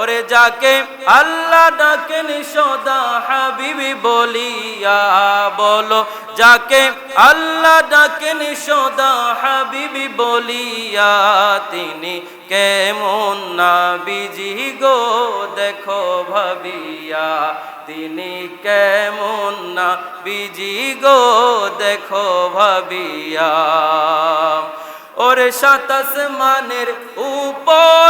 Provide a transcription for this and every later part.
ওরে যাকে আল্লাহ ডাকেন সদা হাবিবি বলিয়া বলো, যাকে আল্লাহ ডাকেন সদা হাবিবি বলিয়া, তিনি কেমন না বিজি গো দেখো ভাবিয়া, তিনি কেমন না বিজি গো দেখো ভাবিয়া। ওরে সাতাস মানের উপরেতে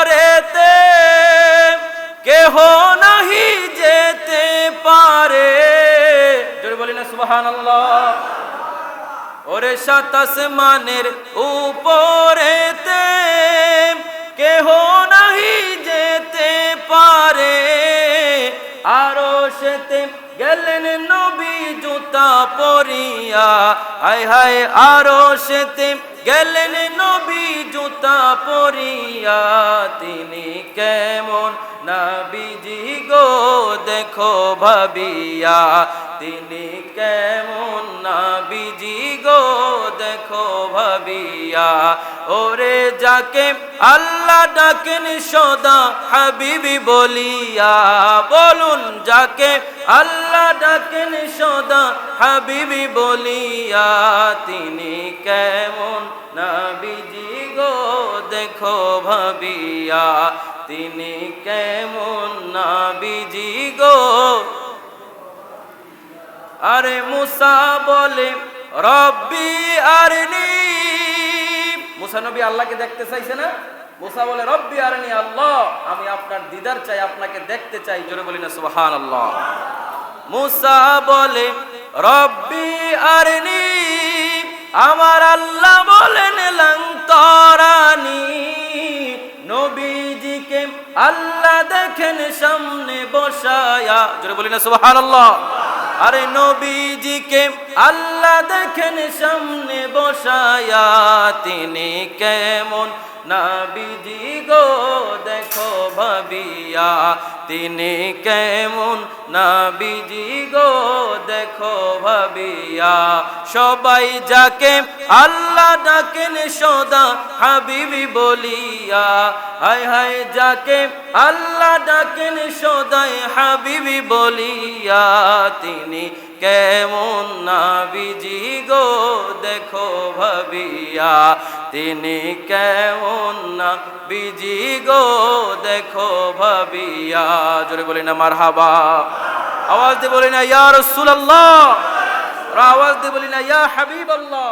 জোরে বলি না সুবহানাল্লাহ। ওরে সাতাস মানের উপরেতে কেহ নাহি যেতে পারে। আরও সেতে গেলেন নবী জুতা পরিয়া। হায় হায়, আরও সেতে গেলেন নবী জুতা পরিয়া। তিনি কেমন নাবিজি গো, দেখো ভাবিয়া। তিনি কেমন নাবিজি গো দেখো ভাবিয়া। ওরে যাকে আল্লাহ ডাকেন সদা হাবিবি বলিয়া। বলুন যাকে আল্লাহ ডাকেন সদা হাবিবি বলিয়া। তিনি কেমন নাবিজি গো দেখো ভাবিয়া। তিনি কেমন নাবিজি গো আরে মুসা বলে, রব্বি আরনি। মুসা নবী আল্লাহকে দেখতে চাইছে না? মুসা বলে, রব্বি আরনি আল্লাহ। আমি আপনার দিদার চাই, আপনাকে দেখতে চাই। জোরে বলি না সুবহান আল্লাহ মুসা বলে, রব্বি আরনি। আমার আল্লাহ বলেন, লং তরানি। নবীজিকে আল্লাহ দেখেন, সামনে বসায়া। জোরে বলি না, সুবহানাল্লাহ। আরে নবীজিকে আল্লাহ দেখেন সামনে বসায়া, তিনি কেমন? নাবিজি গো, দেখো ভাবিয়া, তিনি কেমন? নাবিজি গো, দেখো ভাবিয়া, সবাই যাকে আল্লাহ ডাকেন সদা হাবিবি বলিয়া, হায় হায় যাকে আল্লাহ ডাকেন সদাই হাবিবি বলিয়া, তিনি কেমন নাবিজি গো, দেখো ভাবিয়া। তিনি কেমন না, বিজি গো, দেখো ভাবিয়া। জোরে বলি না মার হাবা আওয়াজ দিয়ে বলি না, ইয়া রসুল্লাহ আওয়াজ দিয়ে বলি না, ইয়া হাবিব আল্লাহ